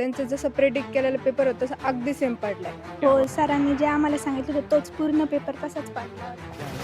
त्यांचं जसं प्रेडिक्ट केलेलं पेपर होतं तसं अगदी सेम पडलाय. हो सरांनी जे आम्हाला सांगितलं होतं तोच पूर्ण पेपर तसाच पाडला.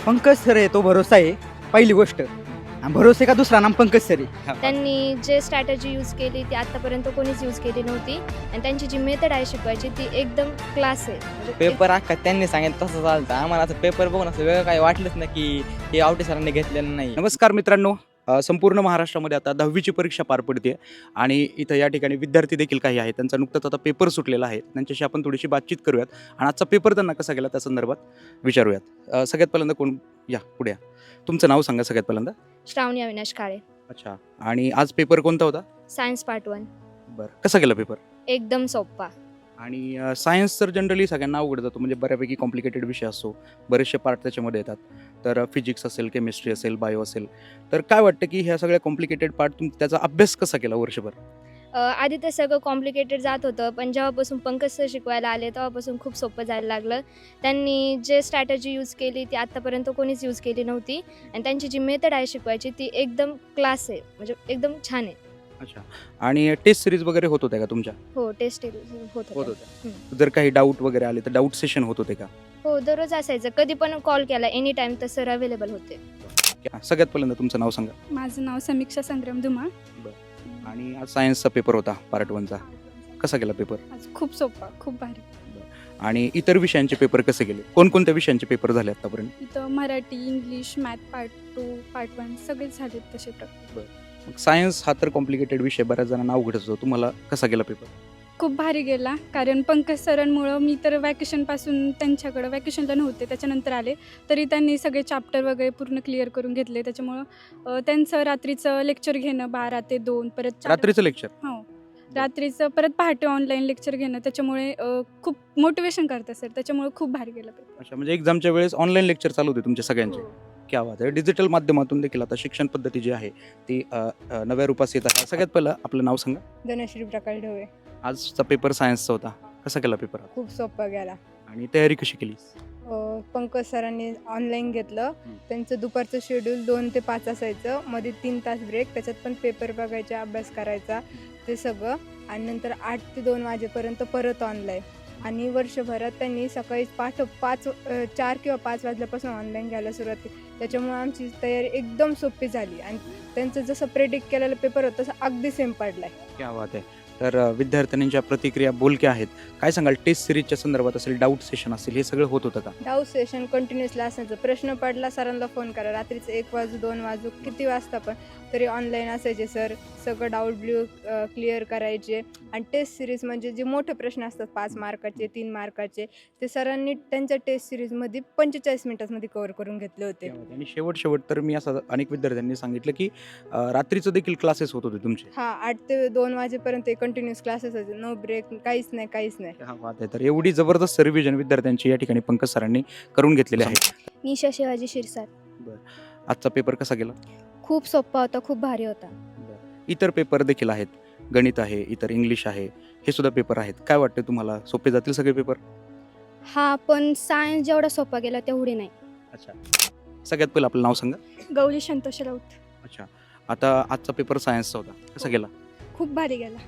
पंकज सर आहे तो भरोसा आहे पहिली गोष्ट. आणि भरोसे का दुसरा? नाम पंकज सर आहे. त्यांनी जे स्ट्रॅटजी यूज केली ती आतापर्यंत कोणीच यूज केली नव्हती. आणि त्यांची जी मेथड आहे शिकवायची ती एकदम क्लास आहे. म्हणजे पेपर अख्खा त्यांनी सांगितलं तसं चालतं. आम्हाला असं पेपर बघून असं वेगळं काही वाटलंच नाही की हे आवटे सरांनी घेतलेलं नाही. नमस्कार मित्रांनो. संपूर्ण महाराष्ट्रामध्ये आता दहावीची परीक्षा पार पडते आणि इथं या ठिकाणी विद्यार्थी देखील काही आहेत. त्यांचा नुकताच आता पेपर सुटलेला आहे. त्यांच्याशी आपण थोडीशी बातचीत करूयात. आणि आजचा पेपर त्यांना कसा गेला त्या संदर्भात विचारूयात. सगळ्यात पहिल्यांदा कोण? या पुढे या. तुमचं नाव सांगा सगळ्यात पहिल्यांदा. श्रावणी अविनाश काळे. अच्छा. आणि आज पेपर कोणता होता? Science part one. बरं. कसा गेला पेपर? एकदम सोप्पा. आणि सायन्स तर जनरली सगळ्यांना अवघड जातो म्हणजे बऱ्यापैकी कॉम्प्लिकेटेड विषय असतो. बरेचसे पार्ट त्याच्यामध्ये येतात. तर फिजिक्स असेल केमिस्ट्री असेल बायो असेल. तर काय वाटतं की ह्या सगळ्या कॉम्प्लिकेटेड पार्ट तुम्ही त्याचा अभ्यास कसा केला वर्षभर? आधी ते सगळं कॉम्प्लिकेटेड जात होतं. पण जेव्हापासून पंकज सर शिकवायला आले तेव्हापासून खूप सोपं जायला लागलं. त्यांनी जे स्ट्रॅटजी यूज केली ती आत्तापर्यंत कोणीच यूज केली नव्हती. आणि त्यांची जी मेथड आहे शिकवायची ती एकदम क्लास आहे. म्हणजे एकदम छान आहे. अच्छा. आणि टेस्ट सिरीज वगैरे होत होत्या का तुमच्या? हो टेस्ट होत होत होतं होत्या. जर काही डाऊट वगैरे आले तर डाऊट सेशन होत होते का? हो दररोज असायचं. कधी पण कॉल केला एनी टाइम तर सर अवेलेबल होते. सगळ्यात पहिल्यांदा तुमचं नाव सांगा. माझं नाव समीक्षा संग्राम धुमाळ आणि आज सायन्सचा पेपर होता पार्ट वनचा कसा गेला पेपर आज खूप सोपा खूप भारी. आणि इतर विषयांचे पेपर कसे गेले? कोणकोणत्या विषयांचे पेपर झाले आतापर्यंत? इथं Marathi English math part two part one सगळेच झालेत तसे प्रकार. मग सायन्स हा तर कॉम्प्लिकेटेड विषय बऱ्याच जणांना अवघड असतो तुम्हाला कसा गेला पेपर खूप भारी गेला कारण पंकज सरांमुळं मी तर वॅकेशनपासून त्यांच्याकडं वॅकेशनला नव्हते त्याच्यानंतर आले. तरी त्यांनी सगळे चॅप्टर वगैरे पूर्ण क्लिअर करून घेतले. त्याच्यामुळं त्यांचं रात्रीचं लेक्चर घेणं बारा ते दोन परत रात्रीचं लेक्चर हो. रात्रीचं परत पहाटे ऑनलाईन लेक्चर घेणं त्याच्यामुळे खूप मोटिवेशन करतं सर त्याच्यामुळे खूप भारी गेलं पेपर अच्छा म्हणजे एक्झामच्या वेळेस ऑनलाईन लेक्चर चालू होते तुमचे सगळ्यांचे? क्या बात आहे. डिजिटल माध्यमातून देखील आता शिक्षण पद्धती जी आहे ती अ, अ, नव्या रूपास येत आहे. सगळ्यात पहिलं आपलं नाव सांगा. धनश्री प्रकाश ढवळे. आजचा पेपर सायन्सचा होता. कसा केला पेपर खूप सोपा गेला. आणि तयारी कशी केली? अं, पंकज सरांनी ऑनलाईन घेतलं. हं. त्यांचं दुपारचं शेड्यूल दोन ते पाच असायचं. मध्ये तीन तास ब्रेक त्याच्यात पण पेपर बघायचे अभ्यास करायचा ते सगळं. आणि नंतर आठ ते दोन वाजेपर्यंत परत ऑनलाईन आणि वर्षभरात त्यांनी सकाळी पाठ पाच अं, चार किंवा पाच वाजल्यापासून ऑनलाईन घ्यायला सुरुवात केली. त्याच्यामुळे आमची तयारी एकदम सोपी झाली. आणि त्यांचं जसं प्रेडिक्ट केलेलं पेपर होतं तसं अगदी सेम पडलाय. क्या बात आहे. तर अ, विद्यार्थ्यांच्या प्रतिक्रिया बोलक्या आहेत. काय सांगाल? टेस्ट सिरीजच्या संदर्भात असेल डाऊट सेशन असेल हे सगळं होत होतं का? डाऊट सेशन कंटिन्युअसली असायचं. प्रश्न पडला सरांना फोन करा. रात्रीचं एक वाजू दोन वाजू किती वाजता पण. तरी ऑनलाईन असायचे सर सगळं डाऊट ब्ल्यू क्लिअर करायचे. आणि टेस्ट सिरीज म्हणजे जे मोठे प्रश्न असतात पाच मार्काचे तीन मार्काचे ते सरांनी त्यांच्या टेस्ट सिरीजमध्ये पंचेचाळीस मिनिटांमध्ये कव्हर करून घेतले होते. आणि शेवट शेवट तर मी असं अनेक विद्यार्थ्यांनी सांगितलं की रात्रीचं देखील क्लासेस होत होते तुमचे. हा आठ ते दोन वाजेपर्यंत कंटिन्युअस क्लासेस होते नो ब्रेक काहीच नाही काहीच नाही. क्या बात आहे. तर एवढी जबरदस्त रिव्हिजन विद्यार्थ्यांची या ठिकाणी पंकज सरांनी करून घेतलेली आहे. निशा शिवाजी शिरसाट. आजचा पेपर कसा गेला? खूप सोपा होता खूप भारी होता. इतर पेपर देखील आहेत. गणित आहे इतर इंग्लिश आहे हे सुद्धा पेपर आहेत. काय वाटतं तुम्हाला? सोपे जातील सगळे पेपर हा पण सायन्स जेवढा सोपा गेला तेवढी नाही. अच्छा. सगळ्यात पहिलं आपलं नाव सांगा. गौरी संतोष राऊत. अच्छा. आता आजचा पेपर सायन्सचा होता. कसा गेला? खूप भारी गेला.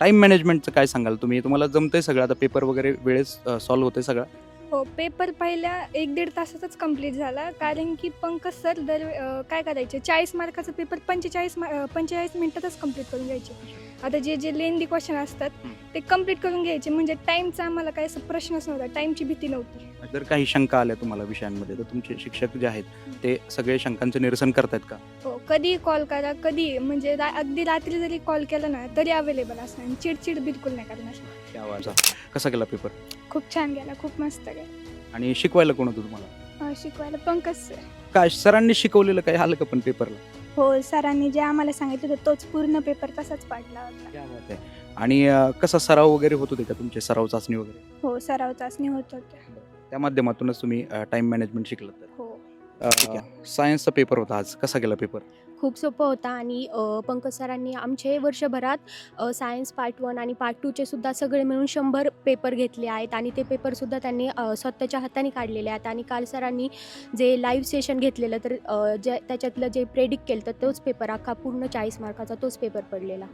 टाइम मॅनेजमेंटचं काय सांगाल तुम्ही? तुम्हाला जमतंय सगळं? आता पेपर वगैरे वेळेस सॉल्व्ह होते सगळं? हो पेपर पहिल्या एक दीड तासातच कंप्लीट झाला. कारण की पंकज सर दर काय करायचे? चाळीस मार्काचा पेपर पंचेचाळीस पंचेचाळीस मिनिटातच कंप्लीट करून घ्यायचे. आता जे जे लेंदी क्वेश्चन असतात. ते कंप्लीट करून घ्यायचे. म्हणजे टाईमचा आम्हाला काही असं प्रश्नच नव्हता. टाईमची भीती नव्हती. जर काही शंका आल्या तुम्हाला विषयांमध्ये तर तुमचे शिक्षक जे आहेत ते सगळे शंकांचं निरसन करतायत का? हो कधी कॉल करा कधी? म्हणजे रा अगदी रात्री जरी कॉल केला ना तरी अवेलेबल असणार. चिडचिड बिलकुल नाही करणार. कसा गेला पेपर? खूप छान गेला खूप मस्त गेला. आणि शिकवायला कोण होतं तुम्हाला? अं, शिकवायला पंकज सर काय सरांनी शिकवलेलं काही आलं का पण पेपरला हो सरांनी जे आम्हाला सांगितलं होतं तोच पूर्ण पेपर तसाच पाडला होता. क्या आणि अं, कसा सराव वगैरे होत होते का तुमचे सराव चाचणी वगैरे? हो सराव चाचणी होत होत्या. त्या माध्यमातूनच तुम्ही टाइम मॅनेजमेंट शिकलं तर. हो. अं, सायन्सचा पेपर होता आज. कसा गेला पेपर खूप सोपं होता आणि पंकज सरांनी आमचे वर्षभरात सायन्स पार्ट वन आणि पार्ट टूचे सुद्धा सगळे मिळून शंभर पेपर घेतले आहेत आणि ते पेपरसुद्धा त्यांनी स्वतःच्या हाताने काढलेले आहेत आणि काल सरांनी जे लाईव्ह सेशन घेतलेलं तर जे त्याच्यातलं जे प्रेडिक्ट केलं तर तोच पेपर अख्खा पूर्ण चाळीस मार्काचा तोच पेपर पडलेला.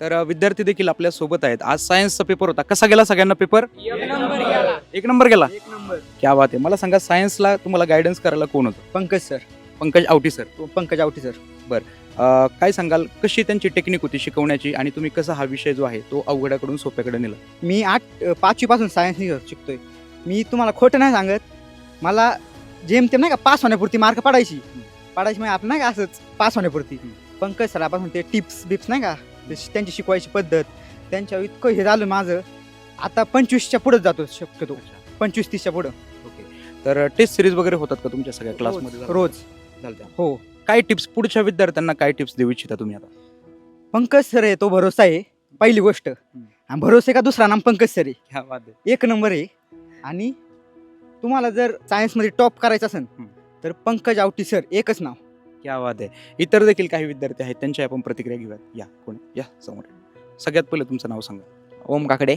तर विद्यार्थी देखील आपल्यासोबत आहेत. आज सायन्सचा पेपर होता. कसा गेला सगळ्यांना पेपर एक नंबर गेला. एक नंबर क्या बात आहे. मला सांगा सायन्सला तुम्हाला गायडन्स करायला कोण होतं? पंकज सर. पंकज आवटी सर. तो पंकज आवटी सर. अ, काय सांगाल? कशी त्यांची टेक्निक होती शिकवण्याची आणि तुम्ही कसा हा विषय जो आहे तो अवघडाकडून सोप्याकडे नेला? मी आठ पाचवीपासून सायन्स शिकतोय. मी तुम्हाला खोटं नाही सांगत. मला जेमतेम नाही का पास होण्यापुरती मार्क पडायची. पडायची म्हणजे आपण नाही का असंच पास होण्यापुरती. पंकज सरापासून ते टिप्स बिप्स नाही का? ते त्यांची शिकवायची पद्धत. त्यांच्या इतकं हे झालं माझं. आता पंचवीसच्या पुढे जातो शक्यतो. पंचवीस तीसच्या पुढं. ओके. तर टेस्ट सिरीज वगैरे होतात का तुमच्या सगळ्या क्लासमध्ये रोज. झालत्या? हो. काय टिप्स पुढच्या विद्यार्थ्यांना काय टिप्स देऊ इच्छिता तुम्ही आता? पंकज सर आहे तो भरोसा आहे पहिली गोष्ट. आणि भरोसे का दुसरा? नाम पंकज सर आहे. क्या बात आहे एक नंबर आहे. आणि तुम्हाला जर सायन्समध्ये टॉप करायचं असेल हं. तर पंकज आवटी सर एकच नाव. क्या बात आहे इतर देखील काही विद्यार्थी आहेत त्यांची आपण प्रतिक्रिया घेऊयात. या कोणी या समोर. सगळ्यात पहिलं तुमचं नाव सांगा. ओम काकडे.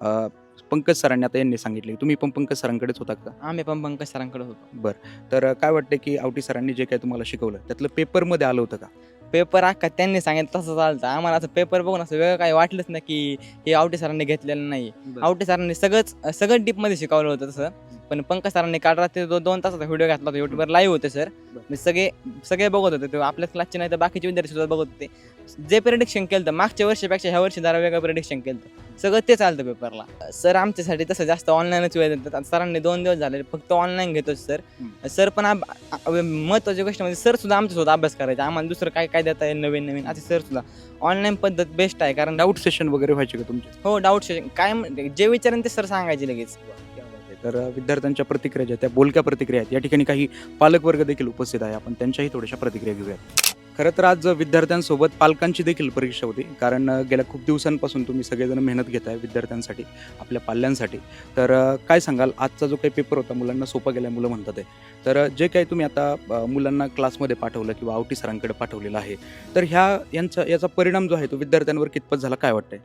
अ, पंकज सरांनी आता यांनी सांगितले. तुम्ही पण पंकज सरांकडेच होता का? आम्ही पण पंकज सरांकडे होतो. तर काय वाटतं की आवटी सरांनी जे काही तुम्हाला शिकवलं त्यातलं पेपरमध्ये आलं होतं का? पेपर अख्खा त्यांनी सांगितलं तसं चालतं. आम्हाला असं पेपर बघून असं वेगळं काही वाटलंच नाही की हे आवटे सरांनी घेतलेलं नाही. आवटे सरांनी सगळंच सगळं डीपमध्ये शिकवलं होतं तसं. पण पंकज सरांनी काल रात्री दो दोन तासाचा व्हिडिओ घातला होता. युट्यूबवर लाईव्ह होते सर मी सगळे सगळे बघत होते. ते आपल्याच क्लासचे नाही तर बाकीचे विद्यार्थी सुद्धा बघत होते. जे प्रेडिक्शन केलं तर मागच्या वर्षीपेक्षा ह्या वर्षी जरा वेगळं प्रेडिक्शन केलं सगळं ते चालतं पेपरला सर आमच्यासाठी तसं जास्त ऑनलाईनच वेळ देतात. सरांनी दोन दिवस झाले फक्त ऑनलाईन घेतो सर सर पण महत्त्वाची गोष्ट म्हणजे सर सुद्धा आमच्यासोबत अभ्यास करायचा. आम्हाला दुसरं काय काय देता येईल नवीन नवीन? असे सर सुद्धा. ऑनलाईन पद्धत बेस्ट आहे कारण डाऊट सेशन वगैरे व्हायचे का तुमचे? हो डाऊट सेशन काय म्हण- जे विचारेन ते सर सांगायचे लगेच. तर विद्यार्थ्यांच्या प्रतिक्रिया ज्या त्या बोलक्या प्रतिक्रिया आहेत. या ठिकाणी काही पालकवर्ग देखील उपस्थित आहे. आपण त्यांच्याही थोड्याशा प्रतिक्रिया घेऊयात. खरं तर आज विद्यार्थ्यांसोबत पालकांची देखील परीक्षा होती. कारण गेल्या खूप दिवसांपासून तुम्ही सगळेजण मेहनत घेत आहे विद्यार्थ्यांसाठी आपल्या पाल्यांसाठी. तर काय सांगाल? आजचा जो काही पेपर होता मुलांना सोपा गेला मुलं म्हणतात आहे. तर जे काही तुम्ही आता मुलांना क्लासमध्ये पाठवलं किंवा आवटी सरांकडे पाठवलेलं आहे तर ह्या यांचा याचा परिणाम जो आहे तो विद्यार्थ्यांवर कितपत झाला? काय वाटतंय?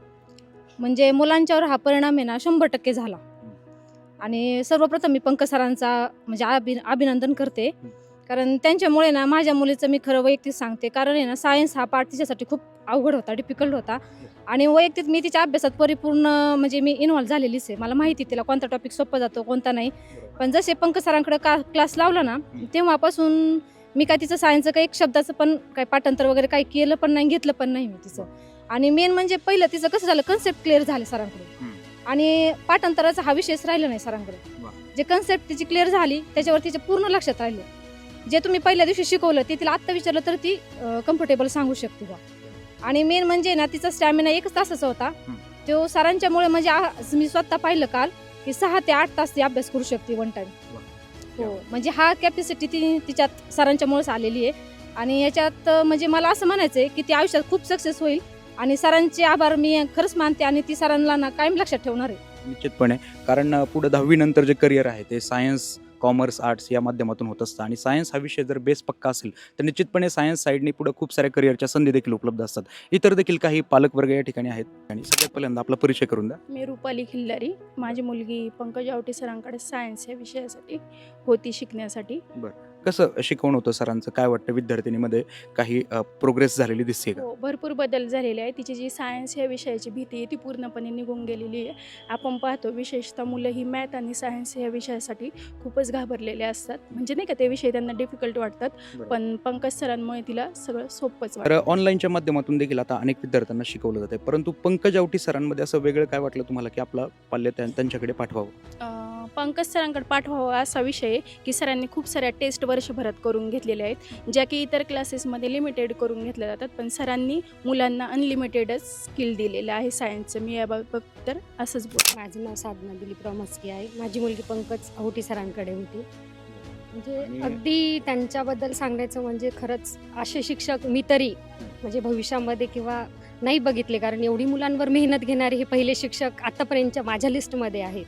म्हणजे मुलांच्यावर हा परिणाम आहे ना शंभर टक्के झाला. आणि सर्वप्रथम मी पंकज सरांचा म्हणजे अभि अभिनंदन करते. कारण त्यांच्यामुळे ना माझ्या मुलीचं मी खरं वैयक्तिक सांगते. कारण आहे ना सायन्स हा पार्ट तिच्यासाठी खूप अवघड होता डिफिकल्ट होता. आणि वैयक्तिक मी तिच्या अभ्यासात परिपूर्ण म्हणजे मी इन्व्हॉल्व झालेलीच आहे. मला माहिती तिला कोणता टॉपिक सोपा जातो कोणता नाही. पण जसे पंकज सरांकडे का क्लास लावला ना तेव्हापासून मी काय तिचं सायन्सचं काही एक शब्दाचं पण काही पाठांतर वगैरे काही केलं पण नाही घेतलं पण नाही मी तिचं. आणि मेन म्हणजे पहिलं तिचं कसं झालं कन्सेप्ट क्लिअर झाले सरांकडे आणि पाठांतराचा हा विषयच राहिला नाही सरांकडे. जे कन्सेप्ट तिची क्लिअर झाली त्याच्यावर तिचे पूर्ण लक्षात राहिले. जे तुम्ही पहिल्या दिवशी शिकवलं ते तिला आत्ता विचारलं तर ती कम्फर्टेबल सांगू शकते बा. आणि मेन म्हणजे ना तिचा स्टॅमिना एकच तासाचा होता. तो सरांच्यामुळे म्हणजे मी स्वतः पाहिलं काल की सहा ते आठ तास ती अभ्यास करू शकते वन टाइम हो म्हणजे हा कॅपॅसिटी ती तिच्यात सरांच्यामुळेच आलेली आहे. आणि याच्यात म्हणजे मला असं म्हणायचं आहे की ती आयुष्यात खूप सक्सेस होईल. आणि सरांचे आभार मी खरंच मानते आणि ती सरांना ना कायम लक्षात ठेवणार आहे. निश्चितपणे. कारण पुढे दहावीनंतर जे करिअर आहे ते सायन्स कॉमर्स आर्ट्स या माध्यमातून होत असतं. आणि सायन्स हा विषय जर बेस पक्का असेल तर निश्चितपणे सायन्स साईडने पुढे खूप साऱ्या करिअरच्या संधी देखील उपलब्ध असतात. इतर देखील काही पालकवर्ग या ठिकाणी आहेत. आणि सगळ्यात पहिल्यांदा आपला परिचय करून द्या. मी रुपाली खिल्लारी. माझी मुलगी पंकज आवटे सरांकडे सायन्स या विषयासाठी होती शिकण्यासाठी. कसं शिकवण होतं सरांचं? काय वाटतं विद्यार्थिनीमध्ये काही प्रोग्रेस झालेली दिसते का? हो भरपूर बदल झालेले आहे तिची जी सायन्स या विषयाची भीती आहे ती पूर्णपणे निघून गेलेली आहे. आपण पाहतो विशेषतः मुलं ही मॅथ आणि सायन्स या विषयासाठी खूपच घाबरलेले असतात. म्हणजे नाही का ते विषय त्यांना डिफिकल्ट वाटतात. पण पंकज सरांमुळे तिला सगळं सोपंच तर वाटतं. ऑनलाईनच्या माध्यमातून देखील आता अनेक विद्यार्थ्यांना शिकवलं जाते परंतु पंकज आवटी सरांमध्ये असं वेगळं काय वाटलं तुम्हाला की आपला पाल्य त्या- त्यांच्याकडे पाठवावं? पंकज सरांकडे पाठवावा असा विषय आहे की सरांनी खूप साऱ्या टेस्ट वर्षभरात करून घेतलेल्या आहेत ज्या की इतर क्लासेसमध्ये लिमिटेड करून घेतल्या जातात. पण सरांनी मुलांना अनलिमिटेडच स्किल दिलेलं आहे सायन्सचं मी याबाबत तर असंच बोल माझं नाव साधना दिलीपराव मस्के आहे. माझी मुलगी पंकज अहोटी सरांकडे होती. म्हणजे अगदी त्यांच्याबद्दल सांगायचं म्हणजे खरंच असे शिक्षक मी तरी म्हणजे भविष्यामध्ये किंवा नाही बघितले. कारण एवढी मुलांवर मेहनत घेणारे हे पहिले शिक्षक आत्तापर्यंतच्या माझ्या लिस्टमध्ये आहेत.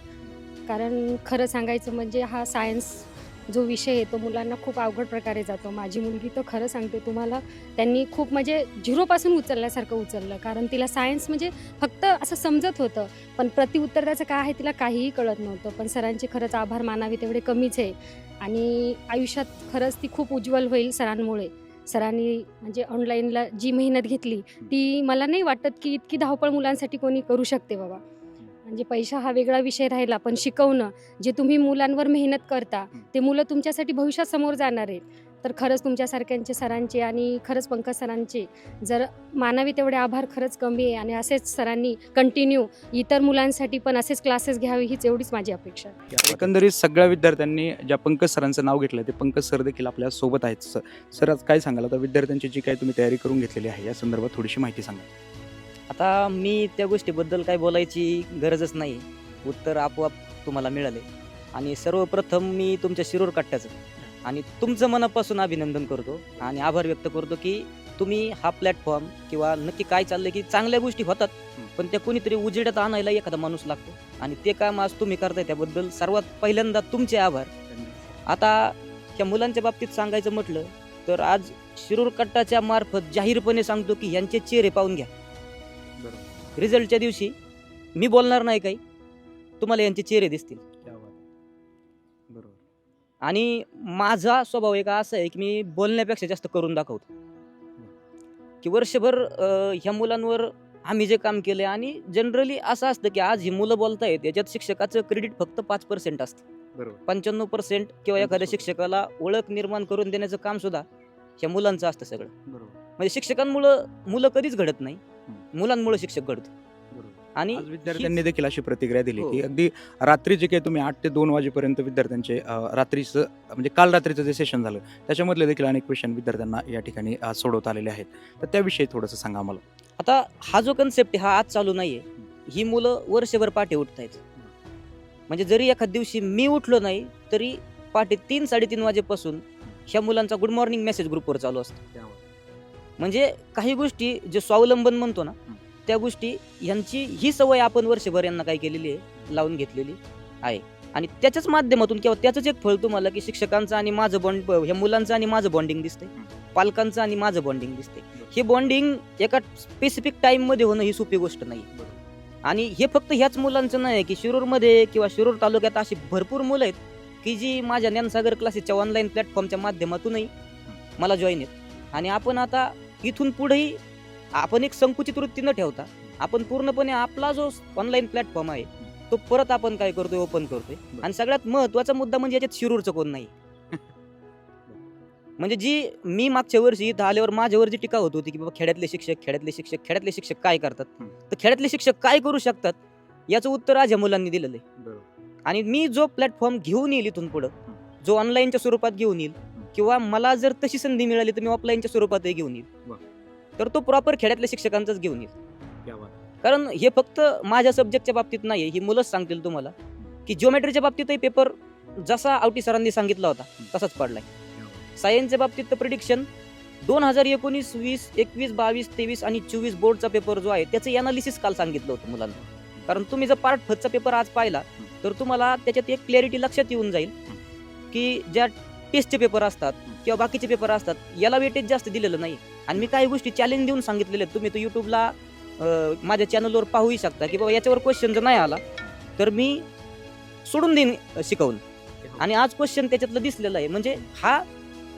कारण खरं सांगायचं म्हणजे हा सायन्स जो विषय आहे तो मुलांना खूप अवघड प्रकारे जातो. माझी मुलगी तर खरं सांगते तुम्हाला त्यांनी खूप म्हणजे झिरोपासून उचलल्यासारखं उचललं. कारण तिला सायन्स म्हणजे फक्त असं समजत होतं पण प्रतिउत्तर त्याचं काय आहे तिला काहीही कळत नव्हतं. पण सरांचे खरंच आभार मानावे तेवढे कमीच आहे. आणि आयुष्यात खरंच ती खूप उज्ज्वल होईल सरांमुळे. सरांनी म्हणजे ऑनलाईनला जी मेहनत घेतली ती मला नाही वाटत की इतकी धावपळ मुलांसाठी कोणी करू शकते बाबा. म्हणजे पैसा हा वेगळा विषय राहिला पण शिकवणं जे तुम्ही मुलांवर मेहनत करता ते मुलं तुमच्यासाठी भविष्यात समोर जाणार आहेत. तर खरंच तुमच्यासारख्यांचे सरांचे आणि खरंच पंकज सरांचे जर मानावे तेवढे आभार खरंच कमी आहे आणि असेच सरांनी कंटिन्यू इतर मुलांसाठी पण असेच क्लासेस घ्यावे हीच एवढीच माझी अपेक्षा आहे. एकंदरीत सगळ्या विद्यार्थ्यांनी ज्या पंकज सरांचं नाव घेतलं ते पंकज सर देखील आपल्यासोबत आहेत. सर सर आज काय सांगाल? आता विद्यार्थ्यांची जी काही तुम्ही तयारी करून घेतलेली आहे या संदर्भात थोडीशी माहिती सांगा आता मी त्या गोष्टीबद्दल काय बोलायची गरजच नाही. उत्तर आपोआप तुम्हाला मिळाले. आणि सर्वप्रथम मी तुमच्या शिरोर कट्ट्याचं आणि तुमचं मनापासून अभिनंदन करतो आणि आभार व्यक्त करतो की तुम्ही हा प्लॅटफॉर्म किंवा नक्की काय चाललंय की चांगल्या गोष्टी होतात पण त्या कोणीतरी उजेडात आणायला एखादा माणूस लागतो. आणि ते काम आज तुम्ही करताय त्याबद्दल सर्वात पहिल्यांदा तुमचे आभार. आता त्या मुलांच्या बाबतीत सांगायचं म्हटलं तर आज शिरूर कट्टाच्या मार्फत जाहीरपणे सांगतो की यांचे चेहरे पाहून घ्या. रिझल्टच्या दिवशी मी बोलणार नाही काही. तुम्हाला यांचे चेहरे दिसतील. बरोबर. आणि माझा स्वभाव एक असा आहे की मी बोलण्यापेक्षा जास्त करून दाखवतो. की वर्षभर ह्या मुलांवर आम्ही जे काम केले आणि जनरली असं असतं की आज ही मुलं बोलतायत याच्यात शिक्षकाचं क्रेडिट फक्त पाच पर्सेंट असतं. बरोबर. पंच्याण्णव पर्सेंट किंवा एखाद्या शिक्षकाला ओळख निर्माण करून देण्याचं काम सुद्धा ह्या मुलांचं असतं सगळं. बरोबर. म्हणजे शिक्षकांमुळं मुलं कधीच घडत नाही. मुलांमुळे शिक्षक घडतो. आणि विद्यार्थ्यांनी देखील अशी प्रतिक्रिया दिली हो. की अगदी रात्री जे काही तुम्ही आठ ते दोन वाजेपर्यंत विद्यार्थ्यांचे रात्रीचं म्हणजे काल रात्रीचं जे सेशन झालं त्याच्यामधले देखील अनेक क्वेश्चन विद्यार्थ्यांना या ठिकाणी सोडवता आलेले आहेत. तर त्याविषयी थोडंसं सांगा आम्हाला आता हा जो कन्सेप्ट हा आज चालू नाहीये. ही मुलं वर्षभर पाठी उठत आहेत म्हणजे जरी एखाद दिवशी मी उठलो नाही तरी पहाटे तीन साडेतीन वाजेपासून ह्या मुलांचा गुड मॉर्निंग मेसेज ग्रुपवर चालू असतो. म्हणजे काही गोष्टी जे स्वावलंबन म्हणतो ना त्या गोष्टी यांची ही सवय आपण वर्षभर यांना काय केलेली आहे लावून घेतलेली आहे. आणि त्याच्याच माध्यमातून किंवा त्याचंच एक फळ तुम्हाला की शिक्षकांचं आणि माझं बॉन्ड ह्या मुलांचं आणि माझं बॉन्डिंग दिसतंय. पालकांचं आणि माझं बॉन्डिंग दिसतंय. हे बॉन्डिंग एका स्पेसिफिक टाइममध्ये होणं ही सोपी गोष्ट नाही. आणि हे फक्त ह्याच मुलांचं नाही की शिरूरमध्ये किंवा शिरूर तालुक्यात अशी भरपूर मुलं आहेत की जी माझ्या ज्ञानसागर क्लासेसच्या ऑनलाईन प्लॅटफॉर्मच्या माध्यमातूनही मला जॉईन आहेत. आणि आपण आता इथून पुढेही आपण एक संकुचित वृत्ती न ठेवता. आपण पूर्णपणे आपला जो ऑनलाईन प्लॅटफॉर्म आहे तो परत आपण काय करतोय ओपन करतोय. आणि सगळ्यात महत्त्वाचा मुद्दा म्हणजे याच्यात शिरूरचं कोण नाही. म्हणजे जी मी मागच्या वर्षी इथं आल्यावर माझ्यावर जी टीका होत होती की बाबा खेड्यातले शिक्षक खेड्यातले शिक्षक खेड्यातले शिक्षक काय करतात? तर खेड्यातले शिक्षक काय करू शकतात? याचं उत्तर आज या मुलांनी दिलेलं आहे. आणि मी जो प्लॅटफॉर्म घेऊन येईल इथून पुढं जो ऑनलाईनच्या स्वरूपात घेऊन येईल किंवा मला जर तशी संधी मिळाली तर मी ऑफलाईनच्या स्वरूपातही घेऊन येईल. तर तो प्रॉपर खेड्यातल्या शिक्षकांचाच घेऊन येईल. कारण हे फक्त माझ्या सब्जेक्टच्या बाबतीत नाही ही मुलंच सांगतील तुम्हाला. की जिओमेट्रीच्या बाबतीतही पेपर जसा आवटी सरांनी सांगितला होता तसाच पडलाय. सायन्सच्या बाबतीत तर प्रिडिक्शन दोन हजार एकोणीस वीस एकवीस बावीस तेवीस आणि चोवीस बोर्डचा पेपर जो आहे त्याचं अनालिसिस काल सांगितलं होतं मुलांना. कारण तुम्ही जर पार्ट फचा पेपर आज पाहिला तर तुम्हाला त्याच्यात एक क्लॅरिटी लक्षात येऊन जाईल की ज्या टेस्टचे पेपर असतात किंवा बाकीचे पेपर असतात याला वेटेज जास्त दिलेलं नाही. आणि मी काही गोष्टी चॅलेंज देऊन सांगितलेले आहेत. तुम्ही तर युट्यूबला माझ्या चॅनलवर पाहूही शकता की बाबा याच्यावर क्वेश्चन जर नाही आला तर मी सोडून देईन शिकवून. आणि आज क्वेश्चन त्याच्यातलं दिसलेलं आहे. म्हणजे हा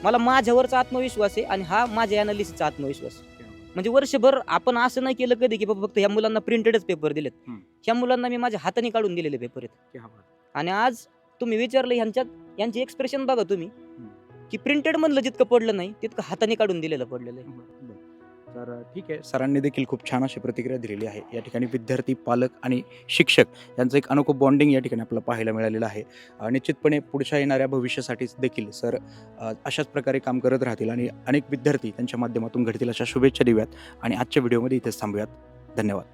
मला माझ्यावरचा आत्मविश्वास आहे आणि हा माझ्या अनालिसिसचा आत्मविश्वास म्हणजे वर्षभर आपण असं नाही केलं कधी की बाबा फक्त ह्या मुलांना प्रिंटेडच पेपर दिलेत. ह्या मुलांना मी माझ्या हाताने काढून दिलेले पेपर आहेत. आणि आज तुम्ही विचारलं ह्यांच्यात यांची एक्सप्रेशन बघा तुम्ही. की प्रिंटेड मधलं जितकं पडलं नाही तितकं हाताने काढून दिलेलं पडलेलं आहे. तर ठीक आहे. सरांनी देखील खूप छान अशी प्रतिक्रिया दिलेली आहे. या ठिकाणी विद्यार्थी पालक आणि शिक्षक यांचं एक अनोखं बॉन्डिंग या ठिकाणी आपल्याला पाहायला मिळालेलं आहे. निश्चितपणे पुढच्या येणाऱ्या भविष्यासाठी देखील सर अशाच प्रकारे काम करत राहतील आणि अनेक विद्यार्थी त्यांच्या माध्यमातून घडतील अशा शुभेच्छा देऊयात. आणि आजच्या व्हिडिओमध्ये इथेच थांबूयात. धन्यवाद.